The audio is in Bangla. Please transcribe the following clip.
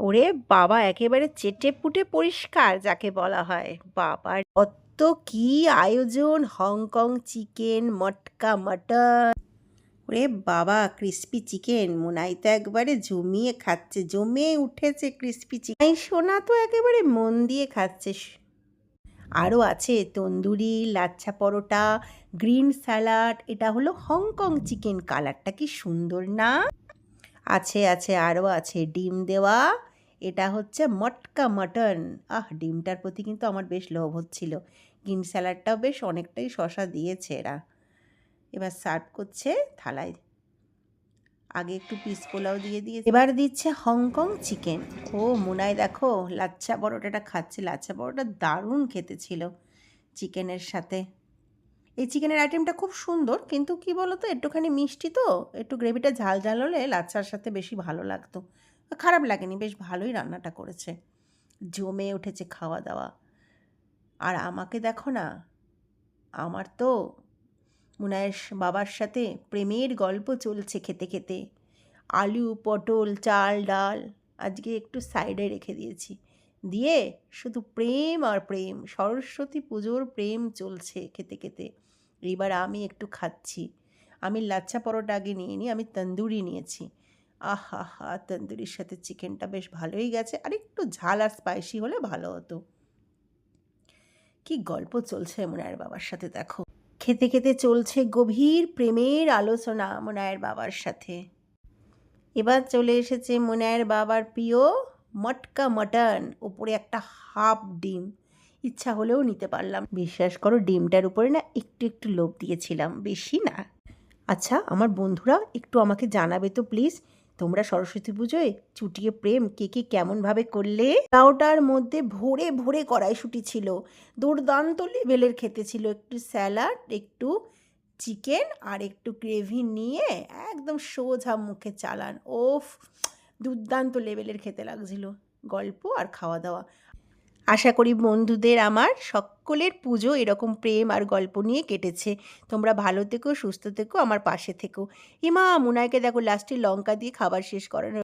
ওরে বাবা, একেবারে চেটে পুটে পরিষ্কার যাকে বলা হয়। বাবা কত কি আয়োজন, হংকং চিকেন, মটকা মটন। ওরে বাবা, ক্রিস্পি চিকেন, মোনাই তো একবারে জমিয়ে খাচ্ছে, জমে উঠেছে ক্রিস্পি চিকেন। সোনা তো একেবারে মন দিয়ে খাচ্ছে। আরও আছে তন্দুরি, লাচ্ছা পরোটা, গ্রিন স্যালাড, এটা হলো হংকং চিকেন। কালারটা কি সুন্দর না? আছে আছে আরও আছে, ডিম দেওয়া এটা হচ্ছে মটকা মটন। আহ, ডিমটার প্রতি কিন্তু আমার বেশ লোভ হচ্ছিল। গ্রিন স্যালাডটাও বেশ অনেকটাই শশা দিয়েছে এরা। এবার সার্ভ করছে থালায়। আগে একটু পিস পোলাও দিয়ে দিয়ে এবার দিচ্ছে হংকং চিকেন। ও মুনায় দেখো, লাচ্ছা পরোটাটা খাচ্ছে। লাচ্ছা পরোটা দারুণ খেতে ছিল চিকেনের সাথে। এই চিকেনের আইটেমটা খুব সুন্দর, কিন্তু কি বলো তো একটুখানি মিষ্টি তো, একটু গ্রেভিটা ঝাল ঝাল হলে লাচ্ছার সাথে বেশি ভালো লাগতো। খারাপ লাগেনি, বেশ ভালোই রান্নাটা করেছে। জমে উঠেছে খাওয়া দাওয়া আর আমাকে দেখো না, আমার তো মুনায়ের বাবার সাথে প্রেমের গল্প চলছে খেতে খেতে। আলু, পটল, চাল, ডাল আজকে একটু সাইডে রেখে দিয়েছি। দিয়ে শুধু প্রেম আর প্রেম, সরস্বতী পুজোর প্রেম চলছে খেতে খেতে। এবার আমি একটু খাচ্ছি। আমি লাচ্ছা পরোটা আগে নিয়ে নিই আমি তন্দুরি নিয়েছি। আহা হা তন্দুরির সাথে চিকেনটা বেশ ভালোই গেছে। আর একটু ঝাল আর স্পাইসি হলে ভালো হতো। কি গল্প চলছে মুনায়ের বাবার সাথে দেখো। খেতে খেতে চলছে গভীর প্রেমের আলোচনা মুনায়ের বাবার সাথে। এবার চলে এসেছে মুনায়ের বাবার প্রিয় মটকা মটন ওপরে একটা হাফ ডিম। ইচ্ছা হলেও নিতে পারলাম। বিশ্বাস করো, ডিমটার উপরে না একটু একটু লোভ দিয়েছিলাম। বেশি না। আচ্ছা আমার বন্ধুরা একটু আমাকে জানাবে তো প্লিজ তোমরা সরস্বতী পুজোয় চুটিয়ে প্রেম কে কে কেমনভাবে করলে? লাউটার মধ্যে ভোরে ভরে কড়াইশুটি ছিল। দুর্দান্ত লেভেলের খেতে ছিল। একটু স্যালাড, একটু চিকেন আর একটু গ্রেভি নিয়ে একদম সোজা মুখে চালান। ওফ, দুর্দান্ত লেভেলের খেতে লাগছিল। গল্প আর খাওয়া দাওয়া। আশা করি বন্ধুদের আমার সকলের পুজো এরকম প্রেম আর গল্প নিয়ে কেটেছে। তোমরা ভালো থেকো, সুস্থ থেকো, আমার পাশে থেকো। ইমা মুনায়কে দেখো লাস্টে লঙ্কা দিয়ে খাবার শেষ করানো